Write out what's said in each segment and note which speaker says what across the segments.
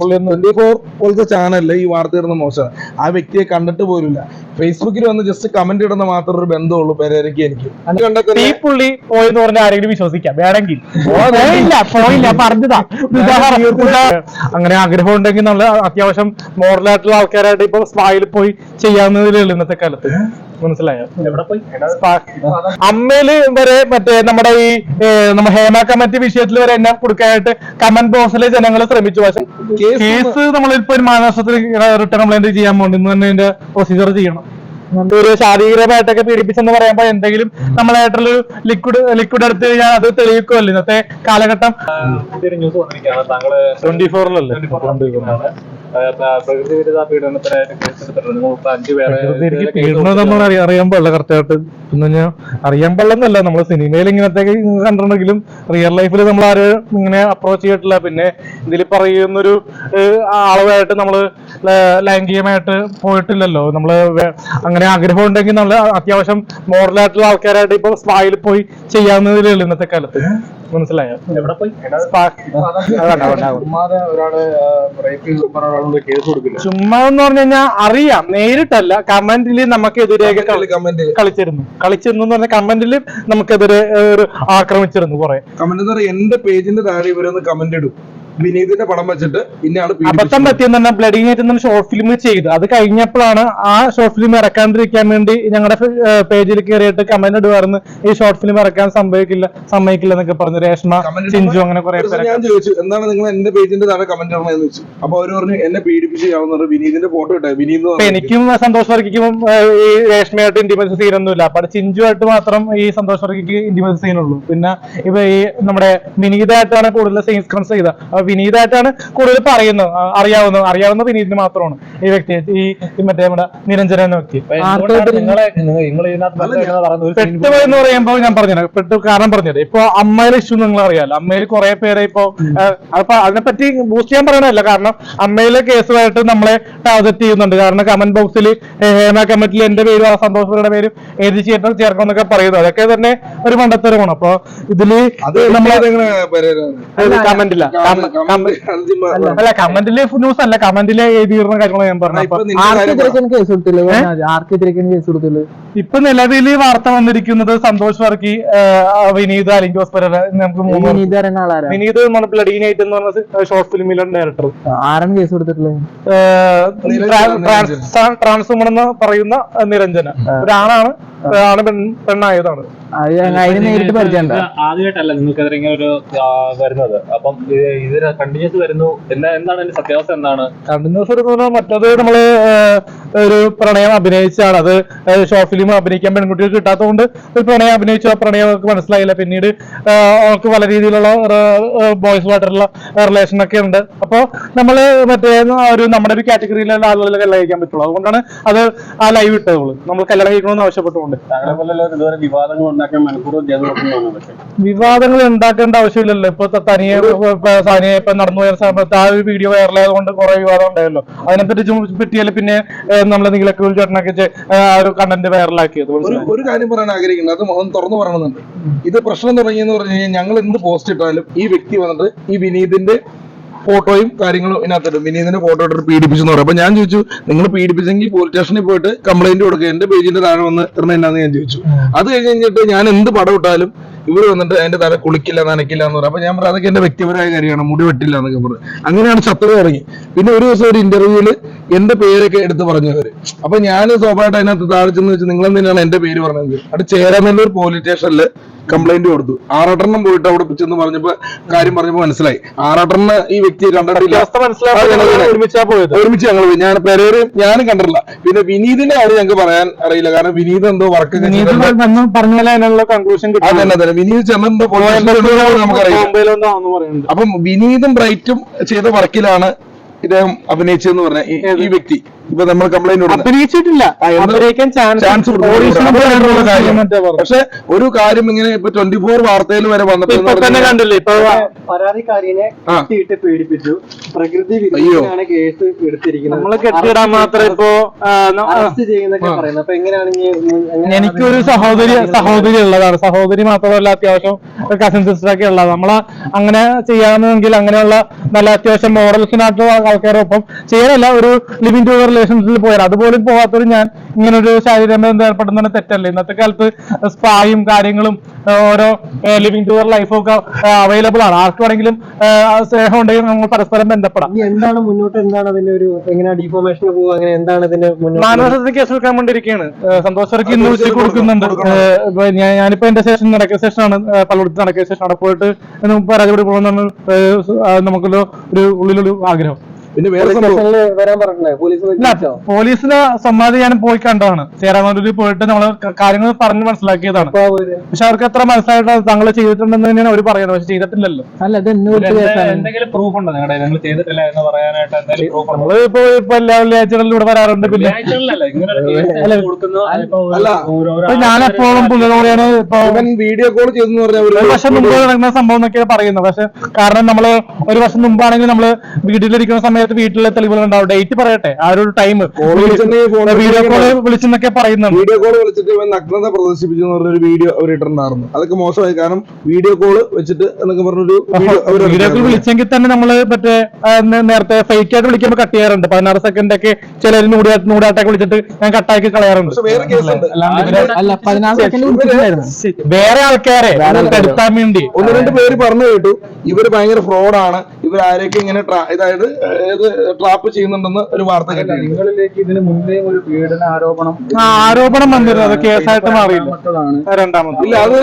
Speaker 1: Twenty four പോലത്തെ ചാനലിൽ ഈ വാർത്ത ഇടുന്ന മോശമാണ്. ആ വ്യക്തിയെ കണ്ടിട്ട് പോലില്ല ഫേസ്ബുക്കിൽ വന്ന് ജസ്റ്റ് കമന്റ് ഇടുന്ന മാത്രം ഒരു ബന്ധമുള്ളൂ പെരേരയ്ക്ക് എനിക്ക്.
Speaker 2: ഈ പുള്ളി പോയെന്ന് പറഞ്ഞ ആരെങ്കിലും വിശ്വസിക്കാം. വേണമെങ്കിൽ. പറഞ്ഞതാ. അങ്ങനെ ആഗ്രഹം ഉണ്ടെങ്കിൽ നമ്മൾ അത്യാവശ്യം മോറലായിട്ടുള്ള ആൾക്കാരായിട്ട് ഇപ്പൊ സ്പായിൽ പോയി ചെയ്യാവുന്നതിലേ ഉള്ളൂ ഇന്നത്തെ കാലത്ത്. മനസ്സിലായോ? അമ്മയിൽ വരെ മറ്റേ നമ്മുടെ ഈ നമ്മുടെ നമ്മ ഹേമ കമ്മിറ്റി വിഷയത്തിൽ വരെ എന്നെ കൊടുക്കാനായിട്ട് കമന്റ് ബോക്സിലെ ജനങ്ങൾ ശ്രമിച്ചു. പക്ഷെ
Speaker 1: കേസ്
Speaker 2: നമ്മളിപ്പോ ഒരു മാനസത്തിൽ റിട്ടേൺ കംപ്ലൈന്റ് ചെയ്യാൻ പോകുന്നു ഇന്ന് തന്നെ അതിന്റെ പ്രൊസീജിയർ ചെയ്യണം. ഒരു ശാരീരികമായിട്ടൊക്കെ പീഡിപ്പിച്ചെന്ന് പറയുമ്പോ എന്തെങ്കിലും നമ്മളായിട്ടുള്ള ലിക്വിഡ് ലിക്വിഡ് എടുത്ത് കഴിഞ്ഞാൽ അത് തെളിയിക്കുമല്ലോ ഇന്നത്തെ കാലഘട്ടം. ട്വന്റി ഫോറിലല്ലേ
Speaker 3: പ്രകൃതി വിരുദ്ധ പീഡനത്തിനായിട്ട് കേസെടുത്തിട്ടുണ്ട് അഞ്ചു പേരെ
Speaker 2: പീഡനം നമ്മൾ അറിയാൻ പാടില്ല കറക്റ്റായിട്ട് പിന്നെ ഞാൻ അറിയാൻ പാടില്ലെന്നല്ല നമ്മൾ സിനിമയിൽ ഇങ്ങനത്തെ കണ്ടിട്ടുണ്ടെങ്കിലും റിയൽ ലൈഫിൽ നമ്മൾ ആരും ഇങ്ങനെ അപ്രോച്ച് ചെയ്തിട്ടില്ല. പിന്നെ ഇതിൽ പറയുന്നൊരു ആളുമായിട്ട് നമ്മൾ ലൈംഗികമായിട്ട് പോയിട്ടില്ലല്ലോ. നമ്മൾ അങ്ങനെ ആഗ്രഹം ഉണ്ടെങ്കിൽ നമ്മൾ അത്യാവശ്യം മോറലായിട്ടുള്ള ആൾക്കാരായിട്ട് ഇപ്പൊ സ്പായിൽ പോയി ചെയ്യാവുന്നതിലേ ഉള്ളൂ ഇന്നത്തെ കാലത്ത്. മനസ്സിലായോ?
Speaker 3: എവിടെ പോയി?
Speaker 2: ചുമ്മാ എന്ന് പറഞ്ഞു കഴിഞ്ഞാൽ അറിയാം നേരിട്ടല്ല. കമന്റിൽ നമുക്കെതിരെയൊക്കെ
Speaker 1: എതിരെ
Speaker 2: കളിച്ചിരുന്നു. കളിച്ചിരുന്നു എന്ന് പറഞ്ഞ കമന്റിൽ നമുക്കെതിരെ ആക്രമിച്ചിരുന്നു കുറെ.
Speaker 1: കമന്റ് എന്റെ പേജിന്റെ താഴെ ഇവരൊന്ന് കമന്റ് ഇടും. വിനീതിന്റെ പടം വെച്ചിട്ട് ഇന്നാണ്
Speaker 2: അബദ്ധം. പറ്റിയെന്ന് പറഞ്ഞാൽ ബ്ലഡി നൈറ്റ് ഷോർട്ട് ഫിലിം ചെയ്തു. അത് കഴിഞ്ഞപ്പോഴാണ് ആ ഷോർട്ട് ഫിലിം ഇറക്കാണ്ടിരിക്കാൻ വേണ്ടി ഞങ്ങളുടെ പേജിൽ കയറിയിട്ട് കമന്റ് ഇടുവായിരുന്നു. ഈ ഷോർട്ട് ഫിലിം ഇറക്കാൻ സംഭവിക്കില്ല സമ്മതിക്കില്ല എന്നൊക്കെ പറഞ്ഞു രേഷ്മ ചിഞ്ചു അങ്ങനെ കുറെ
Speaker 1: ഞാൻ ചോദിച്ചു എന്താണ് നിങ്ങൾ എന്റെ പേജിന്റെ താഴെ കമന്റ് ഇടണമെന്ന് ചോദിച്ചു. അപ്പൊ അവർ പറഞ്ഞു എന്നെ പീഡിപ്പിച്ച് പറഞ്ഞു വിനീതിന്റെ ഫോട്ടോ ഇട്ടെ വിനീത്.
Speaker 2: എനിക്കും സന്തോഷ് വർക്കിക്കും ഈ രേഷ്മയായിട്ട് സീൻ സീനൊന്നുമില്ല അപ്പൊ ചിഞ്ചുമായിട്ട് മാത്രം ഈ സന്തോഷ് വർക്കിക്ക് സീൻ സീനുള്ളൂ പിന്നെ ഇപ്പൊ ഈ നമ്മുടെ വിനീതായിട്ടാണ് കൂടുതൽ സീൻസ് ചെയ്ത വിനീതായിട്ടാണ് കൂടുതൽ പറയുന്നത്. അറിയാവുന്ന അറിയാവുന്നത് അറിയാവുന്ന വിനീതിന് മാത്രമാണ് ഈ വ്യക്തി ഈ മറ്റേ നമ്മുടെ നിരഞ്ജന എന്ന വ്യക്തി. പെട്ടുപോയി എന്ന് പറയുമ്പോൾ ഞാൻ പറഞ്ഞത് പെട്ടു കാരണം പറഞ്ഞത് ഇപ്പൊ അമ്മയിലെ ഇഷ്യൂ നിങ്ങൾ അറിയാലോ അമ്മയിൽ കുറെ പേരെ ഇപ്പോ അപ്പൊ അതിനെപ്പറ്റി ബൂസ്റ്റ് ചെയ്യാൻ പറയണല്ല കാരണം അമ്മയിലെ കേസുമായിട്ട് നമ്മളെ ടാർഗറ്റ് ചെയ്യുന്നുണ്ട്. കാരണം കമന്റ് ബോക്സിൽ ഹേമ കമന്റിൽ എന്റെ പേരും ആ സന്തോഷപുരയുടെ പേരും എഴുതി ചേട്ടൻ ചേർക്കണം എന്നൊക്കെ പറയുന്നു. അതൊക്കെ തന്നെ ഒരു മണ്ടത്തരമാണ്. അപ്പൊ
Speaker 1: ഇതിൽ നമ്മളെ
Speaker 2: കമന്റില്ല അല്ല കമന്റിൽ ന്യൂസ് അല്ല കമന്റിൽ എഴുതിയിരുന്ന കാര്യങ്ങളാണ് ഞാൻ പറഞ്ഞു
Speaker 1: ഇപ്പൊ
Speaker 2: അപ്പൊ
Speaker 1: നിന്റെ കാര്യം പറ.
Speaker 4: ആർക്കെതിരേക്കാണ് കേസ് കൊടുത്തില്ല ആർക്കെതിരേക്കാണ് കേസ് കൊടുത്തില്ല
Speaker 2: ഇപ്പൊ നിലവിൽ വാർത്ത വന്നിരിക്കുന്നത് സന്തോഷ് വർക്കി വിനീത് അല്ലെങ്കിൽ ഹോസ്പിറ്റൽ നമുക്ക് വിനീത് വിനീത് ബ്ലഡി നൈറ്റ് എന്ന് പറഞ്ഞ ഷോർട്ട് ഫിലിമിലെ ഡയറക്ടർ
Speaker 4: ആരാണ് കേസ് കൊടുത്തിട്ടുള്ളത്
Speaker 2: ട്രാൻസ്ഫോമർ എന്ന് പറയുന്ന നിരഞ്ജന. ഒരാണാണ് ആണ് പെണ്ണായതാണ്.
Speaker 3: ആദ്യമായിട്ടല്ല നിങ്ങൾക്കെതിരെ ഇങ്ങനെ ഒരു വരുന്നത്. അപ്പം ഇത് ഇതിന് കണ്ടിന്യൂസ് വരുന്നു. എന്താ എന്താണ് അതിന്റെ സത്യാവസ്ഥ എന്താണ്?
Speaker 2: കണ്ടിന്യൂസ് വരുന്നു മറ്റത് നമ്മൾ ഒരു പ്രണയം അഭിനയിച്ചാണ് അത് ഷോർട്ട് ഫിലിം അഭിനയിക്കാൻ പെൺകുട്ടികൾ കിട്ടാത്തതുകൊണ്ട് ഒരു പ്രണയം അഭിനയിച്ചു ആ പ്രണയം അവർക്ക് മനസ്സിലായില്ല. പിന്നീട് അവൾക്ക് അവർക്ക് പല രീതിയിലുള്ള ബോയ്സുമായിട്ടുള്ള റിലേഷൻ ഒക്കെ ഉണ്ട്. അപ്പോ നമ്മൾ മറ്റേ ഒരു നമ്മുടെ ഒരു കാറ്റഗറിയിലുള്ള ആളുകളെ കല്യാണം കഴിക്കാൻ പറ്റുള്ളൂ. അതുകൊണ്ടാണ് അത് ആ ലൈവ് ഇട്ടതുള്ളൂ. നമ്മൾ കല്യാണം കഴിക്കണമെന്ന് ആവശ്യപ്പെട്ടുകൊണ്ട്.
Speaker 3: വിവാദങ്ങൾ
Speaker 2: ഉണ്ടാക്കേണ്ട ആവശ്യമില്ലല്ലോ. ഇപ്പൊ തനിയെ സാനിയെ ഇപ്പൊ നടന്നു പോയ സമയത്ത് ആ ഒരു വീഡിയോ വൈറലായത് കൊണ്ട് കുറെ വിവാദം ഉണ്ടായല്ലോ. അതിനെപ്പറ്റി പറ്റിയാൽ പിന്നെ നമ്മൾ നീലക്കുൽ ചേട്ടനൊക്കെ ചെ- ആ ഒരു കണ്ടന്റ് വൈറലാക്കിയത്
Speaker 1: ഒരു ഒരു കാര്യം പറയാൻ ആഗ്രഹിക്കുന്നത് അത് മോഹൻ തുറന്നു പറയണമെന്നുണ്ട്. ഇത് പ്രശ്നം തുടങ്ങിയെന്ന് പറഞ്ഞു കഴിഞ്ഞാൽ ഞങ്ങൾ എന്ത് പോസ്റ്റ് ഇട്ടാലും ഈ വ്യക്തി വന്നിട്ട് ഈ വിനീതിന്റെ ഫോട്ടോയും കാര്യങ്ങളും ഇതിനകത്തിടും വിനീതിന്റെ ഫോട്ടോ ഇട്ടിട്ട് പീഡിപ്പിച്ചെന്ന് പറയും. അപ്പൊ ഞാൻ ചോദിച്ചു നിങ്ങൾ പീഡിപ്പിച്ചെങ്കിൽ പോലീസ് സ്റ്റേഷനിൽ പോയിട്ട് കംപ്ലൈന്റ് കൊടുക്കുക എന്റെ പേജിന്റെ താഴെ വന്ന് ഇടണ എന്നാന്ന് ഞാൻ ചോദിച്ചു. അത് കഴിഞ്ഞ് കഴിഞ്ഞിട്ട് ഞാൻ എന്ത് പടം ഇട്ടാലും ഇവർ വന്നിട്ട് അതിന്റെ തല കുളിക്കില്ല നനക്കില്ല എന്ന് പറയും. അപ്പൊ ഞാൻ പറഞ്ഞു അതൊക്കെ എന്റെ വ്യക്തിപരമായ കാര്യമാണ്. മുടി വെട്ടില്ല എന്നൊക്കെ പറഞ്ഞു അങ്ങനെയാണ് ശത്രു തുടങ്ങി. പിന്നെ ഒരു ദിവസം ഒരു ഇന്റർവ്യൂവിൽ എന്റെ പേരൊക്കെ എടുത്ത് പറഞ്ഞവര്. അപ്പൊ ഞാൻ സ്വാഭാവികമായിട്ട് അതിനകത്ത് താഴെ ചെന്ന് വെച്ച് നിങ്ങൾ എന്തിനാണ് എന്റെ പേര് പറഞ്ഞത്? അത് ചേരാനല്ലൂർ പോലീസ് സ്റ്റേഷനിൽ കംപ്ലൈന്റ് കൊടുത്തു. ആറാട്ടെണ്ണം പോയിട്ട് അവിടെ ചെന്ന് പറഞ്ഞപ്പോ കാര്യം പറഞ്ഞപ്പോ മനസ്സിലായി. ആറാട്ടെണ്ണ ഈ വ്യക്തി കണ്ടിട്ടില്ല
Speaker 2: ഒരുമിച്ചാ
Speaker 1: ഞങ്ങൾ ഞാൻ പേരേര് ഞാനും കണ്ടിട്ടില്ല. പിന്നെ വിനീതിന്റെ കാര്യം ഞങ്ങൾക്ക് പറയാൻ അറിയില്ല. കാരണം വിനീത് എന്തോ വർക്ക്
Speaker 2: കൺക്ലൂഷൻ കിട്ടും
Speaker 1: അതന്നെ തന്നെ വിനീത് ചെന്നെന്തോ അപ്പം വിനീതും ബ്രൈറ്റും ചെയ്ത വർക്കിലാണ് ഇദ്ദേഹം അഭിനയിച്ചെന്ന് പറഞ്ഞ ഈ വ്യക്തി. ഇപ്പൊ നമ്മൾ കംപ്ലൈന്റ്
Speaker 2: അഭിനയിച്ചിട്ടില്ല. ചാൻസ്
Speaker 1: പക്ഷെ ഒരു കാര്യം ഇങ്ങനെ ഇപ്പൊ ട്വന്റി ഫോർ വാർത്തയിൽ വരെ
Speaker 2: തന്നെ കണ്ടില്ലേ? ഇപ്പൊ
Speaker 5: പരാതിക്കാരിനെ പീഡിപ്പിച്ചു. പ്രകൃതി. വിരുദ്ധമാണ് കേസ് എടുത്തിരിക്കുന്നത്.
Speaker 2: നമ്മൾ കെട്ടിടാൻ മാത്രം ഇപ്പോ
Speaker 5: പറയുന്നത്. അപ്പൊ എങ്ങനെയാണ്
Speaker 2: എനിക്കൊരു സഹോദരി സഹോദരി ഉള്ളതാണ്. സഹോദരി മാത്രമല്ല അത്യാവശ്യം കസിൻ സിസ്റ്റർ ഒക്കെ ഉള്ളത് നമ്മൾ അങ്ങനെ ചെയ്യാമെങ്കിൽ അങ്ങനെയുള്ള നല്ല അത്യാവശ്യം മോഡൽസിനായിട്ടുള്ള ആൾക്കാരൊപ്പം ചെയ്യാനല്ല ഒരു ലിവിംഗ് ടു റിലേഷൻഷിപ്പിൽ പോയാൽ അതുപോലും പോകാത്തൊരു ഞാൻ ഇങ്ങനെ ഒരു ശരീരം ഏർപ്പെടുന്ന തെറ്റല്ലേ? ഇന്നത്തെ കാലത്ത് സ്പായും കാര്യങ്ങളും ഓരോ ലിവിങ് ടു ലൈഫും ഒക്കെ അവൈലബിൾ ആണ്. ആർക്ക് വേണമെങ്കിലും സ്നേഹം ഉണ്ടെങ്കിൽ നമ്മൾ പരസ്പരം ബന്ധപ്പെടാം.
Speaker 5: ഇനി എന്താണ് മുന്നോട്ട് എന്താണ് അതിന്റെ ഒരു എങ്ങനെ ഡിഫോർമേഷൻ പോകുക അങ്ങനെ എന്താണ് ഇതിന്റെ മുന്നോട്ട്
Speaker 2: മാനവശത്തിന് കേസ് എടുക്കാൻ വേണ്ടിയിരിക്കുകയാണ്. സന്തോഷർക്ക് ഇന്ന് ഉച്ചയ്ക്ക് കൊടുക്കുന്നുണ്ട്. ഞാനിപ്പോ എന്റെ സെഷൻ നടക്കുന്ന സെഷനാണ് പലയിടത്ത് നടക്കുന്ന സെഷൻ അവിടെ പോയിട്ട് പരാജയപ്പെട്ട് പോകണമെന്നാണ് നമുക്കൊരു ഒരു ഉള്ളിലൊരു ആഗ്രഹം.
Speaker 1: പിന്നെ വേറെ
Speaker 2: പോലീസിന് സമ്മതി ഞാൻ പോയി കണ്ടതാണ്. ചേരാമൂരിൽ പോയിട്ട് നമ്മൾ കാര്യങ്ങൾ പറഞ്ഞ് മനസ്സിലാക്കിയതാണ്. പക്ഷെ അവർക്ക് എത്ര മനസ്സിലായിട്ട് താങ്കൾ ചെയ്തിട്ടുണ്ടെന്ന് തന്നെയാണ് അവർ പറയുന്നത്. പക്ഷെ ചെയ്തിട്ടില്ലല്ലോ.
Speaker 4: അല്ല ഇത്
Speaker 3: എന്തെങ്കിലും പ്രൂഫ് ഉണ്ടോ നിങ്ങളുടെ നിങ്ങൾ ചെയ്തിട്ടില്ല എന്ന് പറയാനായിട്ട് എന്തെങ്കിലും പ്രൂഫ് ഉണ്ടോ?
Speaker 2: നമ്മൾ ഇപ്പൊ ഇപ്പൊ എല്ലാ വെള്ളിയാഴ്ചകളിലൂടെ വരാറുണ്ട് പിന്നെ. ഞാൻ എപ്പോഴും പുള്ളിയോടെയാണ് ഇപ്പൊ
Speaker 1: വീഡിയോ കോൾ ചെയ്തെന്ന് പറഞ്ഞാൽ
Speaker 2: ഒരു വർഷം മുമ്പ് നടക്കുന്ന സംഭവം എന്നൊക്കെയാണ് പറയുന്നത്. പക്ഷെ കാരണം നമ്മൾ ഒരു വർഷം മുമ്പാണെങ്കിൽ നമ്മൾ വീട്ടിലിരിക്കുന്ന സമയത്ത് വീട്ടിലെ തെളിവുകൾ ഉണ്ടാവും ഡേറ്റ് പറയട്ടെ. ആ ഒരു ടൈം വീഡിയോ കോൾ വിളിച്ചെന്നൊക്കെ പറയുന്നുണ്ട്.
Speaker 1: വീഡിയോ കോൾ വിളിച്ചിട്ട് ഇവൻ നഗ്നത പ്രദർശിപ്പിച്ചു പറഞ്ഞൊരു വീഡിയോ അവർ ഇട്ടിട്ടുണ്ടായിരുന്നു. അതൊക്കെ മോശമായി. കാരണം വീഡിയോ കോൾ വെച്ചിട്ട് എന്നൊക്കെ പറഞ്ഞൊരു വീഡിയോ
Speaker 2: വീഡിയോ കോൾ വിളിച്ചെങ്കിൽ തന്നെ നമ്മൾ മറ്റേ നേരത്തെ ഫേക്ക് ആയിട്ട് വിളിക്കുമ്പോൾ കട്ട് ചെയ്യാറുണ്ട്. പതിനാറ് സെക്കൻഡ് ഒക്കെ ചിലർ നൂടാട്ട് നൂടാട്ടൊക്കെ വിളിച്ചിട്ട് ഞാൻ കട്ടാക്കി കളയാറുണ്ട്.
Speaker 1: വേറെ
Speaker 2: ആൾക്കാരെ വേണ്ടി.
Speaker 1: ഒന്ന് രണ്ട് പേര് പറഞ്ഞു കേട്ടു. ഇവർ ഭയങ്കര ഫ്രോഡാണ് ഇവർ ആരെയൊക്കെ ഇങ്ങനെ ഇതായത് ഇത് ട്രാപ്പ് ചെയ്യുന്നുണ്ടെന്ന് ഒരു വാർത്ത കേട്ടിട്ടുണ്ട്
Speaker 5: നിങ്ങളിലേക്ക് ഇതിന് മുന്നേ ഒരു പീഡന ആരോപണം
Speaker 2: ആ, ആരോപണം വന്നിരുന്നു. അത് കേസായിട്ട് മാറിയില്ല. രണ്ടാമത്
Speaker 1: ഇല്ല അത്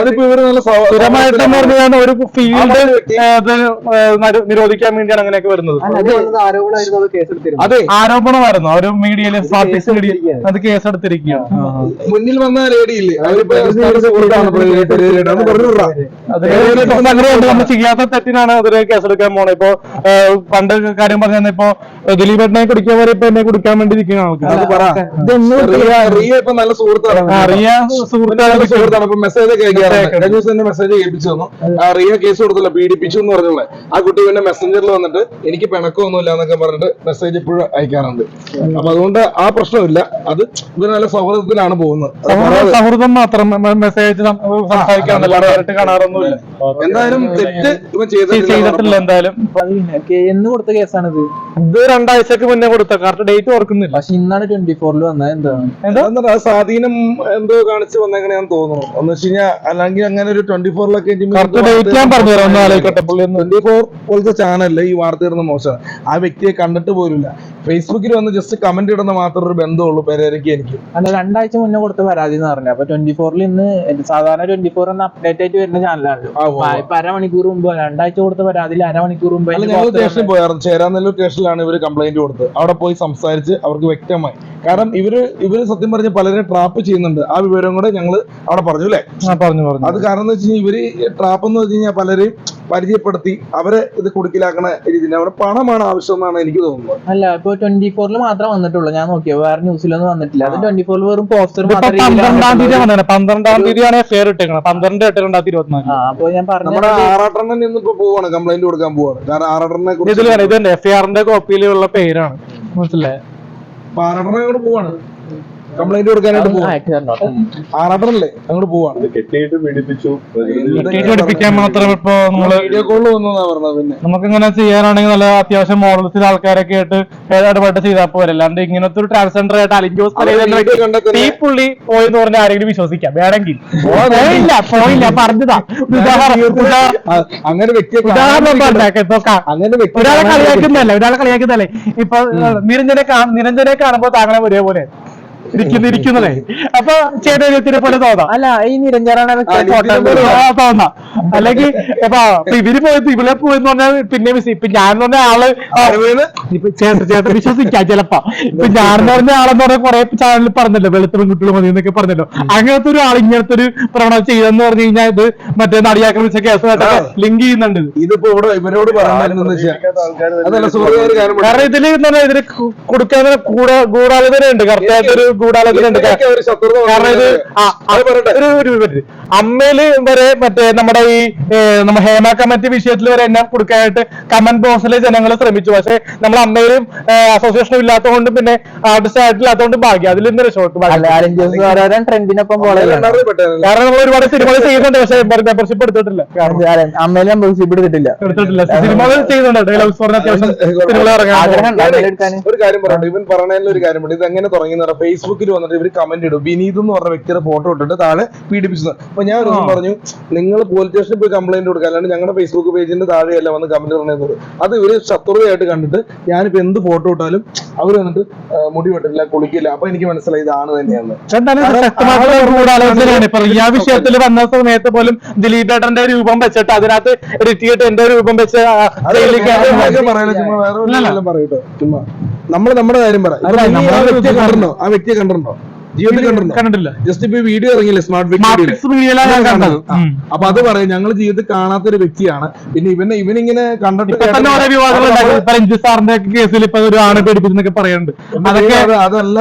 Speaker 1: അതിപ്പോ ഇവർ നല്ല
Speaker 2: സ്ഥിരമായിട്ട് ഒരു ഫീൽഡ് നിരോധിക്കാൻ വേണ്ടിയാണ് അങ്ങനെയൊക്കെ വരുന്നത്.
Speaker 5: ആരോപണമായിരുന്നു അത്
Speaker 2: ആരോപണമായിരുന്നു. ഒരു മീഡിയയിൽ പാർട്ടീസ് മീഡിയ. അത് കേസെടുത്തിരിക്കുകയാണ്.
Speaker 1: മുന്നിൽ വന്ന ലേഡി ഇല്ലേ? അവരിപ്പോ
Speaker 2: അങ്ങനെയുണ്ട് നമ്മൾ ചെയ്യാത്ത തെറ്റിനാണ് അതിന് കേസെടുക്കാൻ പോണേ. ഇപ്പൊ പണ്ട് കാര്യം പറഞ്ഞ ഇപ്പൊ ദിലീപേട്ടനെ കുടിക്കാൻ വരെ ഇപ്പൊ എന്നെ കുടിക്കാൻ വേണ്ടി ഇരിക്കുന്ന ആൾക്ക്
Speaker 1: അത് പറ.
Speaker 4: ഇത്
Speaker 1: റിയ റിയ നല്ല സുഹൃത്താണ്.
Speaker 2: അറിയാ സുഹൃത്തുക്കളെ
Speaker 1: സുഹൃത്താണ്. ഇപ്പൊ മെസ്സേജ് മെസ്സേജ് കേൾപ്പിച്ചു തന്നു. ആ റിയ കേസ് കൊടുത്തില്ല. പീഡിപ്പിച്ചു എന്ന് പറഞ്ഞുള്ള ആ കുട്ടി പിന്നെ മെസ്സഞ്ചറിൽ വന്നിട്ട് എനിക്ക് പിണക്കമൊന്നുമില്ല എന്നൊക്കെ പറഞ്ഞിട്ട് മെസ്സേജ് ഇപ്പോഴും അയക്കാറുണ്ട്. അപ്പൊ അതുകൊണ്ട് ആ പ്രശ്നമില്ല. അത് ഇവർ നല്ല സൗഹൃദത്തിലാണ് പോകുന്നത്.
Speaker 2: സൗഹൃദം മാത്രം മെസ്സേജ് സംസാരിക്കാറില്ല.
Speaker 1: എന്തായാലും തെറ്റ് ഇവൻ
Speaker 2: ചെയ്-
Speaker 1: ചെയ്തിട്ടില്ല.
Speaker 2: ചെയ്തിട്ടില്ല എന്തായാലും.
Speaker 4: എന്ന് കൊടുത്ത കേസാണിത്.
Speaker 2: ഇത് രണ്ടാഴ്ചക്ക് മുന്നേ കൊടുത്ത. കറക്റ്റ് ഡേറ്റ് ഓർക്കുന്നില്ല.
Speaker 4: പക്ഷെ ഇന്നാണ് ട്വന്റി ഫോറിൽ വന്നത്. എന്താണ്
Speaker 1: എന്താ? സ്വാധീനം എന്തോ കാണിച്ചു വന്നേക്കണെയാന്ന് തോന്നുന്നു. എന്ന് വെച്ച് കഴിഞ്ഞാൽ അല്ലെങ്കിൽ അങ്ങനെ ഒരു ട്വന്റി ഫോറിലൊക്കെ
Speaker 2: കറക്റ്റ് ഡേറ്റ് ഞാൻ പറഞ്ഞുതരാം ഒന്ന് ആലോചിക്കട്ടെ
Speaker 1: ട്വന്റി ഫോർ പോലത്തെ ചാനലിൽ ഈ വാർത്ത ഇടുന്ന മോശമാണ്. ആ വ്യക്തിയെ കണ്ടിട്ട് പോലുമില്ല. ഫേസ്ബുക്കിൽ വന്ന് ജസ്റ്റ് കമന്റ് ഇടുന്ന മാത്രം ഒരു ബന്ധമുള്ളൂ പെരേരയ്ക്ക് എനിക്ക്.
Speaker 4: അല്ല രണ്ടാഴ്ച മുന്നേ കൊടുത്ത പരാതി എന്ന് പറഞ്ഞു അപ്പൊ ട്വന്റി ഫോറിൽ ഇന്ന് സാധാരണ ട്വന്റി ഫോർ എന്ന അപ്ഡേറ്റ് ആയിട്ട് വരുന്ന ചാനലാണല്ലോ
Speaker 1: ആ,
Speaker 4: മണിക്കൂർ മുമ്പ് രണ്ടാഴ്ച കൊടുത്ത പരാതിയിൽ അരമണിക്കൂർ മുമ്പ്
Speaker 1: ഞങ്ങൾ സ്റ്റേഷനിൽ പോയായിരുന്നു. ചേരാനെല്ലൂർ സ്റ്റേഷനിലാണ് ഇവർ കംപ്ലൈന്റ് കൊടുത്തത്. അവിടെ പോയി സംസാരിച്ച് അവർക്ക് വ്യക്തമായി. കാരണം ഇവർ ഇവർ സത്യം പറഞ്ഞ് പലരെ ട്രാപ്പ് ചെയ്യുന്നുണ്ട്. ആ വിവരം കൂടെ ഞങ്ങൾ അവിടെ പറഞ്ഞു അല്ലേ?
Speaker 2: ആ പറഞ്ഞു പറഞ്ഞു.
Speaker 1: അത് കാരണം എന്ന് വെച്ച് കഴിഞ്ഞാൽ ഇവർ ട്രാപ്പ് എന്ന് വെച്ച് കഴിഞ്ഞാൽ പലരെയും പരിചയപ്പെടുത്തി അവരെ ഇത് കുടുക്കിലാക്കണ രീതിയിൽ അവിടെ പണമാണ് ആവശ്യം എന്നാണ് എനിക്ക് തോന്നുന്നത്.
Speaker 4: അല്ല ഇപ്പൊ ട്വന്റി ഫോറിൽ മാത്രം വന്നിട്ടുള്ളൂ. ഞാൻ നോക്കിയോ? വേറെ ന്യൂസിലൊന്നും വന്നിട്ടില്ല. അത് ട്വന്റി ഫോറിൽ വെറും പോസ്റ്റർ
Speaker 2: മാത്രമേ പന്ത്രണ്ടാം തീയതി വന്നത് പന്ത്രണ്ടാം തീയതിയാണ് ഫെയർ ഇട്ടേക്കണം പന്ത്രണ്ട് എട്ട് രണ്ടായിരത്തി ഇരുപത്തിനാല്.
Speaker 4: അപ്പൊ ഞാൻ
Speaker 1: നമ്മുടെ
Speaker 4: പറഞ്ഞ
Speaker 1: ആറാട്ടെണ്ണൻ ഇന്നിപ്പോ പോവാണ്. കംപ്ലൈന്റ് കൊടുക്കാൻ പോവാണ്. കാരണം ആറാട്ടെണ്ണെ
Speaker 2: ഇതിൽ ഇതിലാണ് ഇതെന്റെ എഫ് ആറിന്റെ കോപ്പിയിലുള്ള പേരാണ്. മനസ്സിലായി?
Speaker 1: ആറാട്ടെണ്ണൻ അങ്ങോട്ട് പോവാണ്. കംപ്ലൈന്റ് കൊടുക്കാനായിട്ട് പോവാണ് ആറാട്ടെണ്ണല്ലേ അങ്ങോട്ട് പോവാണ്
Speaker 3: കെട്ടിയിട്ട് പീഡിപ്പിച്ചു.
Speaker 2: ടിക്കറ്റ് പഠിപ്പിക്കാൻ മാത്രം ഇപ്പൊ നമ്മൾ
Speaker 1: വീഡിയോ കോളിൽ വന്നതാ പറഞ്ഞത് പിന്നെ.
Speaker 2: നമുക്ക് ഇങ്ങനെ ചെയ്യാനാണെങ്കിൽ നല്ല അത്യാവശ്യം മോഡൽസിൽ ആൾക്കാരൊക്കെ ആയിട്ട് ഇടപെട്ട് ചെയ്താൽ പോരെ. അല്ലാണ്ട് ഇങ്ങനത്തെ ഒരു ട്രാൻസ്ജെൻഡർ ആയിട്ട്
Speaker 1: അലിഞ്ചോസ്
Speaker 2: ഈ പുള്ളി പോയെന്ന് പറഞ്ഞാൽ ആരെങ്കിലും വിശ്വസിക്കാം. വേണമെങ്കിൽ. പോയില്ല പോയില്ല പറഞ്ഞതാ. ഉദാഹരണം
Speaker 1: അങ്ങനെ
Speaker 2: ഉദാഹരണം പറഞ്ഞേക്കെ ഇപ്പൊ കാ-
Speaker 1: അങ്ങനെ
Speaker 2: ഒരാളെ കളിയാക്കുന്നല്ലേ ഒരാളെ കളിയാക്കുന്നല്ലേ ഇപ്പൊ നിരഞ്ജനെ നിരഞ്ജനെ കാണുമ്പോ താങ്കളെ ഒരേപോലെ ഇരിക്കുന്ന ഇരിക്കുന്നതേ അപ്പൊ ചേട്ടനെ പോലെ തോന്നാം.
Speaker 4: അല്ല ഈ നിരഞ്ജനാണ്
Speaker 2: തോന്നാം. അല്ലെങ്കിൽ ഇപ്പൊ ഇവർ പോയത് ഇവിടെ പോയെന്ന് പറഞ്ഞാൽ പിന്നെ മിസ് ഇപ്പൊ ഞാൻ എന്ന് പറഞ്ഞ
Speaker 1: ആൾ
Speaker 2: ഇപ്പൊ ചേട്ടൻ ചേട്ടൻ വിശ്വസിക്കാം ചിലപ്പോ. ഇപ്പൊ ഞാൻ എന്ന് പറഞ്ഞ ആളെന്ന് പറഞ്ഞ കുറെ ചാനലിൽ പറഞ്ഞല്ലോ വെളുത്ത പെൺകുട്ടികൾ മതി എന്നൊക്കെ പറഞ്ഞല്ലോ. അങ്ങനത്തെ ഒരു ആൾ ഇങ്ങനത്തെ ഒരു പ്രവണത ചെയ്തെന്ന് പറഞ്ഞു കഴിഞ്ഞാൽ ഇത് മറ്റേ നടിയാക്രമിച്ച കേസുമായിട്ടൊക്കെ ലിങ്ക് ചെയ്യുന്നുണ്ട് ഇത്.
Speaker 1: ഇതിപ്പോ ഇവിടെ ഇവരോട് കാര്യം
Speaker 2: കാരണം ഇതിൽ എന്ന് പറഞ്ഞാൽ ഇതിൽ കു- കൊടുക്കാൻ കൂടെ ഗൂഢാലോചന ഉണ്ട്. കറക്റ്റായിട്ട്
Speaker 1: ശത്രുത
Speaker 2: കാരണം ഇത് ഒരു ഒരു മിനിറ്റ് അമ്മയിൽ വരെ മറ്റേ നമ്മുടെ ഈ നമ്മ ഹേമ കമ്മിറ്റി വിഷയത്തിൽ വരെ എന്നെ കൊടുക്കാനായിട്ട് കമന്റ് ബോക്സിലെ ജനങ്ങൾ ശ്രമിച്ചു. പക്ഷെ നമ്മൾ അമ്മയിലും അസോസിയേഷനും ഇല്ലാത്തതുകൊണ്ടും പിന്നെ ആർട്ടിസ്റ്റ് ആയിട്ടില്ലാത്തതുകൊണ്ടും ഭാഗ്യം. അതിൽ നിന്ന് രക്ഷപ്പെട്ടു
Speaker 4: ട്രെൻഡിനൊപ്പം?
Speaker 2: കാരണം നമ്മൾ ഒരുപാട് സിനിമകൾ ചെയ്യുന്നുണ്ട് പക്ഷെ മെമ്പർഷിപ്പ് എടുത്തിട്ടില്ല. കാരണം
Speaker 4: അമ്മയിലെ മെമ്പർഷിപ്പ് എടുത്തിട്ടില്ല.
Speaker 2: എടുത്തിട്ടില്ല. സിനിമകൾ ചെയ്യുന്നുണ്ട് ഡയലോഗ്സ് പറഞ്ഞ അത്യാവശ്യം സിനിമകൾ ഇറങ്ങാൻ
Speaker 1: ഒരു കാര്യം പറഞ്ഞു ഇവൻ പറഞ്ഞതിൽ ഒരു കാര്യം ഇത് എങ്ങനെ തുടങ്ങി ഫേസ്ബുക്കിൽ വന്നിട്ട് ഇവർ കമന്റ് ഇടും. വിനീത് എന്ന് പറഞ്ഞ വ്യക്തിയുടെ ഫോട്ടോ ഇട്ടിട്ട് താഴെ പീഡിപ്പിച്ചത് അപ്പൊ ഞാൻ ഒരു പറഞ്ഞു നിങ്ങൾ പോലീസ് സ്റ്റേഷനിൽ പോയി കംപ്ലൈന്റ് കൊടുക്കുക. അല്ലാണ്ട് ഞങ്ങളുടെ ഫേസ്ബുക്ക് പേജിന്റെ താഴെയല്ല വന്ന് കമന്റ് പറഞ്ഞത് അത് ഇവർ ശത്രുതയായിട്ട് കണ്ടിട്ട് ഞാനിപ്പോ എന്ത് ഫോട്ടോ ഇട്ടാലും അവർ വന്നിട്ട് മുടി വെട്ടില്ല കുളിക്കില്ല. അപ്പൊ എനിക്ക് മനസ്സിലായി ഇതാണ് തന്നെയാണ്
Speaker 2: ഈ വിഷയത്തിൽ വന്ന സമയത്ത് പോലും ദിലീപ് ഏട്ടന്റെ രൂപം വെച്ചിട്ട് അതിനകത്ത് എഡിറ്റ് ചെയ്തിട്ട് എന്റെ രൂപം വെച്ച്
Speaker 1: പറയട്ടോ. ചുമ്മാ. നമ്മൾ നമ്മുടെ കാര്യം പറ. ആ വ്യക്തിയെ കണ്ടിട്ടുണ്ടോ? ആ വ്യക്തിയെ കണ്ടിട്ടുണ്ടോ? ജീവിതത്തിൽ കണ്ടിട്ടുണ്ടോ?
Speaker 2: കണ്ടിട്ടില്ല.
Speaker 1: ജസ്റ്റ് ഇപ്പൊ വീഡിയോ ഇറങ്ങിയില്ലേ സ്മാർട്ട്. അപ്പൊ അത് പറയും ഞങ്ങൾ ജീവിതത്തിൽ കാണാത്ത ഒരു വ്യക്തിയാണ്. പിന്നെ ഇവനെ ഇവനിങ്ങനെ കണ്ടിട്ട്
Speaker 2: സാറിന്റെ കേസിൽ ഇപ്പൊ ഒരു ആണ് പേടിപ്പിച്ചെന്നൊക്കെ പറയുന്നുണ്ട്. അതൊക്കെ
Speaker 1: അതല്ല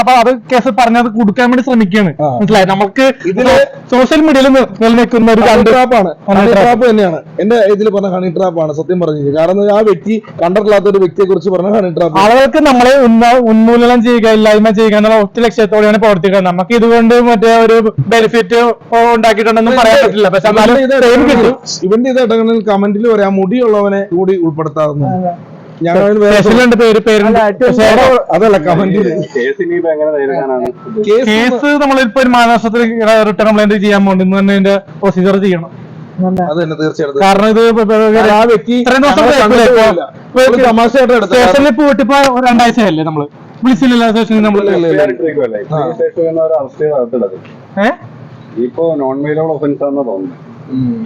Speaker 2: അപ്പൊ അത് കേസ് പറഞ്ഞത് കൊടുക്കാൻ വേണ്ടി ശ്രമിക്കുകയാണ്. മനസ്സിലായി? നമുക്ക്
Speaker 1: ഇതിൽ
Speaker 2: സോഷ്യൽ മീഡിയയിൽ നിലനിൽക്കുന്ന ഒരു
Speaker 1: ഹണി ട്രാപ്പാണ് ഹണി ട്രാപ്പ് തന്നെയാണ്. എന്റെ ഇതിൽ പറഞ്ഞ ഹണി ട്രാപ്പാണ് സത്യം പറഞ്ഞു കാരണം ആ വ്യക്തി കണ്ടിട്ടില്ലാത്ത ഒരു വ്യക്തിയെ കുറിച്ച് പറഞ്ഞ ഹണി ട്രാപ്പ്
Speaker 2: ആളുകൾക്ക് നമ്മളെ ഉന്മ ഉന്മൂലനം ചെയ്യുക ഇല്ലായ്മ ചെയ്യുക എന്നുള്ള ഒറ്റ ലക്ഷ്യത്തോടെയാണ് പ്രവർത്തിക്കുന്നത്. നമുക്ക് ഇതുകൊണ്ട് മറ്റേ ഒരു ബെനിഫിറ്റ് ഉണ്ടാക്കിയിട്ടുണ്ടെന്നും പറയാൻ പറ്റില്ല. പക്ഷെ
Speaker 1: ഇവന്റെ ഇത് ഇടങ്ങളിൽ കമന്റിൽ പറയാം മുടിയുള്ളവനെ കൂടി ഉൾപ്പെടുത്താറുന്നു
Speaker 2: പേര്
Speaker 1: അതല്ല കമന്റിൽ
Speaker 3: കേസ്
Speaker 2: നമ്മളിപ്പോ ഒരു മാനസത്തിൽ റിട്ടേൺ കംപ്ലൈന്റ് ചെയ്യാൻ വേണ്ടി ഇന്ന് തന്നെ അതിന്റെ പ്രൊസീജിയർ ചെയ്യണം. കാരണം ഇത്
Speaker 1: ആ വ്യക്തി
Speaker 2: സ്റ്റേഷനിൽ പോയിട്ട് ഇപ്പൊ രണ്ടാഴ്ചയല്ലേ നമ്മൾ? വിളിച്ചില്ലല്ലോ സ്റ്റേഷനിൽ നമ്മൾ?
Speaker 3: ഇപ്പോ നോൺ മെയിലോട് ഒഫൻസ് ആണെന്ന് തോന്നുന്നു
Speaker 1: ഉം.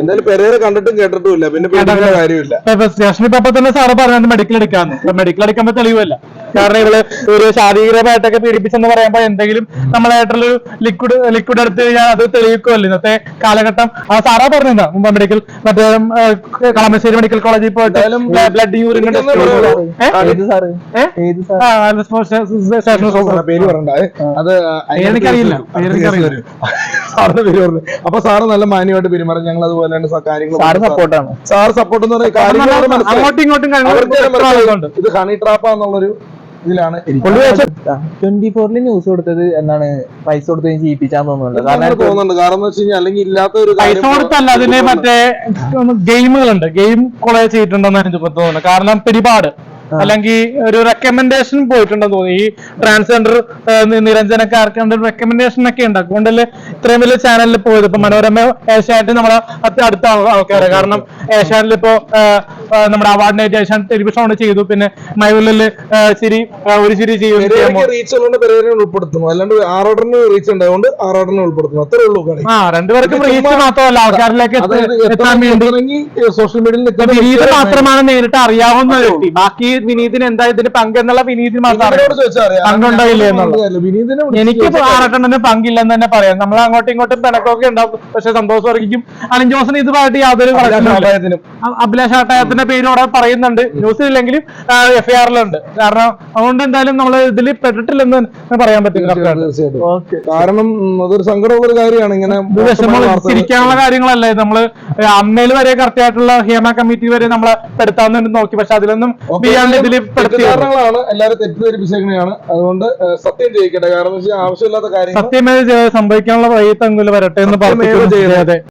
Speaker 1: എന്തായാലും പെരേരെ കണ്ടിട്ടും കേട്ടിട്ടും ഇല്ല. പിന്നെ കാര്യമില്ല.
Speaker 2: സ്റ്റേഷനിൽ ഇപ്പൊ തന്നെ സാറ് പറഞ്ഞു മെഡിക്കൽ എടുക്കാന്ന്. മെഡിക്കൽ എടുക്കുമ്പോ തെളിവല്ല കാരണം ഇവൾ ഒരു ശാരീരികമായിട്ടൊക്കെ പീഡിപ്പിച്ചെന്ന് പറയുമ്പോ എന്തെങ്കിലും നമ്മളായിട്ടുള്ള ലിക്വിഡ് ലിക്വിഡ് എടുത്ത് കഴിഞ്ഞാൽ അത് തെളിയിക്കുമല്ലോ ഇന്നത്തെ കാലഘട്ടം. ആ സാറാ പറഞ്ഞിരുന്ന? മുമ്പ് മെഡിക്കൽ മറ്റേ കളമശ്ശേരി മെഡിക്കൽ കോളേജിൽ പോയിട്ട് ബ്ലഡ് യൂറിൻ എനിക്കറിയില്ല.
Speaker 1: സാറിന്റെ പേര് പറഞ്ഞു. അപ്പൊ സാറ് നല്ല മാന്യമായിട്ട് പെരുമാറും. ഞങ്ങൾ അതുപോലെ തന്നെ കാര്യങ്ങൾ
Speaker 4: സപ്പോർട്ടാണ്.
Speaker 1: സാർ സപ്പോർട്ട് എന്ന് പറയുന്നത്.
Speaker 2: അങ്ങോട്ടും ഇങ്ങോട്ടും.
Speaker 1: ഇത് ഹണി ട്രാപ്പാന്നുള്ളൊരു ഇതിലാണ്
Speaker 4: ട്വന്റി ഫോറിൽ ന്യൂസ് കൊടുത്തത് എന്താണ് പൈസ കൊടുത്ത് ചെയ്യിപ്പിച്ചാന്ന് തോന്നുന്നുണ്ട്. കാരണം
Speaker 1: തോന്നുന്നുണ്ട്. കാരണം വെച്ച് കഴിഞ്ഞാൽ അല്ലെങ്കിൽ ഇല്ലാത്ത ഒരു
Speaker 2: പൈസ കൊടുത്തല്ല അതിന് മറ്റേ ഗെയിമുകളുണ്ട്. ഗെയിം കുറെ ചെയ്തിട്ടുണ്ടെന്ന് എനിക്ക് തോന്നുന്നു കാരണം പരിപാട്. അല്ലെങ്കിൽ ഒരു റെക്കമെൻഡേഷൻ പോയിട്ടുണ്ടെന്ന് തോന്നുന്നു. ഈ ട്രാൻസ്ജെൻഡർ നിരഞ്ജനക്കാർക്ക് റെക്കമെൻഡേഷൻ ഒക്കെ ഉണ്ട്. അതുകൊണ്ടല്ലേ ഇത്രയും വലിയ ചാനലിൽ പോയത്. ഇപ്പൊ മനോരമ ഏഷ്യാനെറ്റ് നമ്മളെ അടുത്ത ആൾ- ആൾക്കാരെ. കാരണം ഏഷ്യാനിൽ ഇപ്പോ നമ്മുടെ award night Asianet television on ചെയ്തു. പിന്നെ മൈവിലിൽ ചിരി ഒരു ചിരി.
Speaker 1: റീച്ച് ഉൾപ്പെടുത്തുന്നു. അല്ലാണ്ട് റീച്ച് ഉണ്ടായതുകൊണ്ട് ആറോഡറിനെ ഉൾപ്പെടുത്തുന്നു. അത്രേ ഉള്ളൂ
Speaker 2: ആ രണ്ടുപേർക്കും റീച്ച് മാത്രമല്ല. ആൾക്കാരിലേക്ക് എത്താൻ വേണ്ടി.
Speaker 1: സോഷ്യൽ മീഡിയയിൽ
Speaker 2: മാത്രമാണ് നേരിട്ട് അറിയാവുന്ന വ്യക്തി. ബാക്കി വിനീതിന് എന്താ ഇതിന് പങ്ക് എന്നുള്ള വിനീതിന് മാത്രം അറിയാം
Speaker 1: വിനീതിനോട് ചോദിച്ചാൽ അറിയാം.
Speaker 2: പങ്കുണ്ടോ ഇല്ലേ എന്നുള്ളത്.
Speaker 1: കാര്യമില്ല. വിനീതിനെ വിളിച്ച്
Speaker 2: എനിക്ക് ആറട്ടെണ്ണന് പങ്കില്ലെന്ന് തന്നെ പറയാം. നമ്മൾ അങ്ങോട്ടും ഇങ്ങോട്ടും പിണക്കമൊക്കെ ഉണ്ടാവും. പക്ഷെ സന്തോഷം വർഗിക്കും അലിൻ ജോസിന് ഇതുമായിട്ട് യാതൊരു അഭിലാഷ് ആട്ടായത്തിന്റെ പേര് അവിടെ പറയുന്നുണ്ട്. ന്യൂസ് ഇല്ലെങ്കിലും എഫ്ഐആറിലുണ്ട് കാരണം അതുകൊണ്ട് എന്തായാലും നമ്മൾ ഇതിൽ പെട്ടിട്ടില്ലെന്ന് പറയാൻ പറ്റും
Speaker 1: കാരണം അതൊരു സങ്കടമുള്ള ഒരു കാര്യമാണ്. ഇങ്ങനെ.
Speaker 2: ചിരിക്കാനുള്ള കാര്യങ്ങളല്ലേ? നമ്മൾ അമ്മയിൽ വരെ കറക്റ്റ് ആയിട്ടുള്ള ഹേമ കമ്മിറ്റി വരെ നമ്മളെ പെടുത്താന്ന് നോക്കി. പക്ഷെ അതിലൊന്നും
Speaker 1: തെറ്റിദ്ധാരണകളാണ് എല്ലാവരും തെറ്റിദ്ധരിപ്പിച്ചേക്കണെയാണ്. അതുകൊണ്ട് സത്യം ചെയ്യിക്കട്ടെ കാരണം ആവശ്യമില്ലാത്ത കാര്യങ്ങൾ
Speaker 2: സത്യമേ സംഭവിക്കാനുള്ള വൈകിട്ടെങ്കിലും വരട്ടെ എന്ന് പറഞ്ഞു